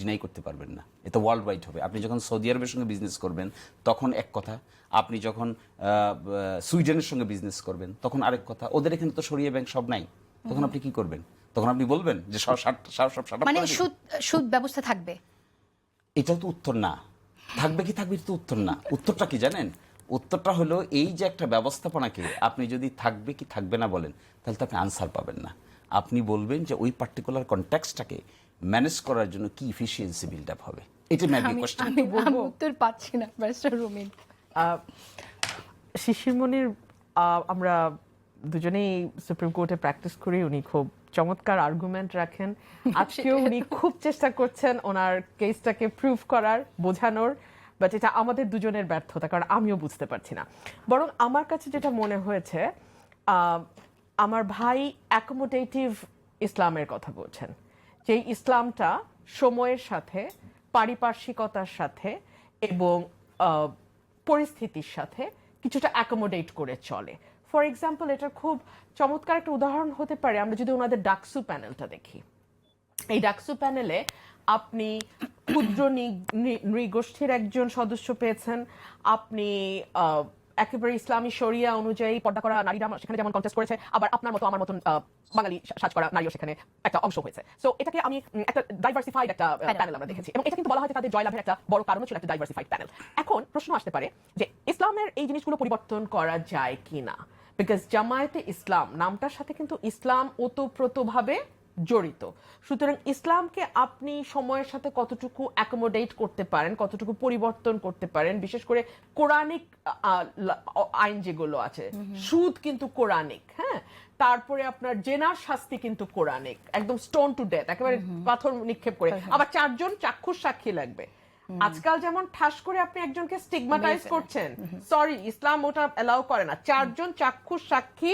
Deny করতে পারবেন না। এটা ওয়ার্ল্ড ওয়াইড হবে। আপনি যখন সৌদি আরবের সঙ্গে বিজনেস করবেন তখন এক কথা আপনি যখন সুইডেনের সঙ্গে বিজনেস করবেন তখন আরেক কথা ওদের এখানে তো সরিয়ে ব্যাংক সব নাই। তখন আপনি কি করবেন? তখন আপনি বলবেন যে সব সব সব মানে সুদ সুদ ব্যবস্থা থাকবে? এটাও তো উত্তর না। থাকবে কি থাকবে তো উত্তর না। উত্তরটা কি জানেন? উত্তরটা হলো এই যে একটা ব্যবস্থাপনাকে আপনি যদি থাকবে কি থাকবে না বলেন তাহলে তো আপনি আনসার পাবেন না। আপনি বলবেন যে ওই পার্টিকুলার কনট্যাক্সটাকে ম্যানেজ করার জন্য কি ইফিসিয়েন্সি বিল্ড আপ হবে? এটা আমি কোশ্চেন আমি আমি উত্তর পাচ্ছি না ব্যারিস্টার রুমিন শিশিরমণির আমরা দুজনেই সুপ্রিম কোর্টে প্র্যাকটিস করি। উনি খুব চমৎকার আর্গুমেন্ট রাখেন। আজকেও উনি খুব চেষ্টা করছেন ওনার কেসটাকে প্রুভ করার বোঝানোর। বাট এটা আমাদের দুজনের ব্যর্থতা কারণ আমিও বুঝতে পারছি না। বরং আমার কাছে যেটা মনে হয়েছে আহ, আমার ভাই অ্যাকোমোডেটিভ ইসলামের কথা বলছেন। যে ইসলামটা সময়ের সাথে, পারিপার্শ্বিকতার সাথে এবং পরিস্থিতির সাথে কিছুটা অ্যাকোমোডেট করে চলে। ফর এক্সাম্পল এটার খুব চমৎকার একটা উদাহরণ হতে পারে, আমরা যদি ওনাদের ডাকসু প্যানেলটা দেখি। এই ডাকসু প্যানেলে আপনি ক্ষুদ্র নৃগোষ্ঠীর একজন সদস্য পেয়েছেন, আপনি একেবারে ইসলামী শরিয়া অনুযায়ী পর্দা করা নারীরা সেখানে যেমন কন্টেস্ট করেছে আবার আপনার মতো আমার মতন বাঙালি সাজ করা নারীও সেখানে একটা অংশ হয়েছে। সো এটাকে আমি একটা ডাইভার্সিফাইড একটা প্যানেল আমরা দেখেছি। এবং এটা কিন্তু বলা হয় তাদের জয়লাভের একটা বড় কারণ ছিল একটা ডাইভার্সিফাইড প্যানেল এখন প্রশ্ন আসতে পারে যে ইসলামের এই জিনিসগুলো পরিবর্তন করা যায় কিনা? বিকজ জামায়াতে ইসলাম নামটার সাথে কিন্তু ইসলাম ওতপ্রোতভাবে জড়িত। সুতরাং ইসলামকে আপনি সময়ের সাথে কতটুকু অ্যাকোমোডেট করতে পারেন কতটুকু পরিবর্তন করতে পারেন বিশেষ করে কোরআনিক আইন যেগুলো আছে সুদ কিন্তু কোরআনিক হ্যাঁ? তারপরে আপনার জেনার শাস্তি কিন্তু কোরআনিক একদম স্টোন টু ডেথ একেবারে পাথর নিক্ষেপ করে। আবার চারজন চাক্ষুষ সাক্ষী লাগবে। আজকাল যেমন ঠাস করে আপনি একজনকে স্টিগমাটাইজ করছেন সরি ইসলাম ওটা এলাও করে না। চারজন চাক্ষুষ সাক্ষী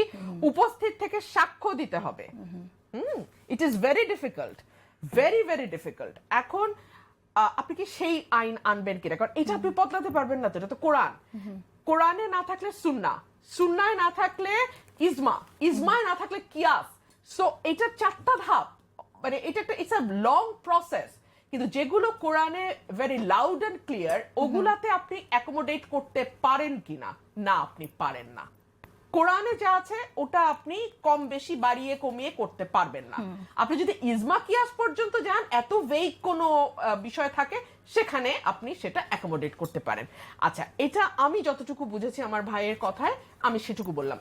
উপস্থিত থেকে সাক্ষ্য দিতে হবে। It is very difficult very very difficult এখন আপনি কি সেই আইন আনবেন কিনা? কারণ এটা আপনি বদলাতে পারবেন না তো এটা তো কোরআন। কোরআনে না থাকলে সুন্না সুন্নায় না থাকলে ইজমা ইজমায় না থাকলে কিয়াস। সো এটা চারটা ধাপ মানে এটা একটা ইটস আ লং প্রসেস কিন্তু যেগুলো কোরআনে ভেরি লাউড অ্যান্ড ক্লিয়ার ওগুলাতে আপনি অ্যাকোমোডেট করতে পারেন কিনা? না আপনি পারেন না। কোরআনে যা আছে ওটা আপনি কম বেশি বাড়িয়ে কমিয়ে করতে পারবেন না। আপনি যদি ইজমা কিয়াস পর্যন্ত যান এত ভেইক কোনো বিষয় থাকে সেখানে আপনি সেটা অ্যাকোমোডেট করতে পারেন। আচ্ছা এটা আমি যতটুকু বুঝেছি আমার ভাইয়ের কথায় আমি সেটুকু বললাম।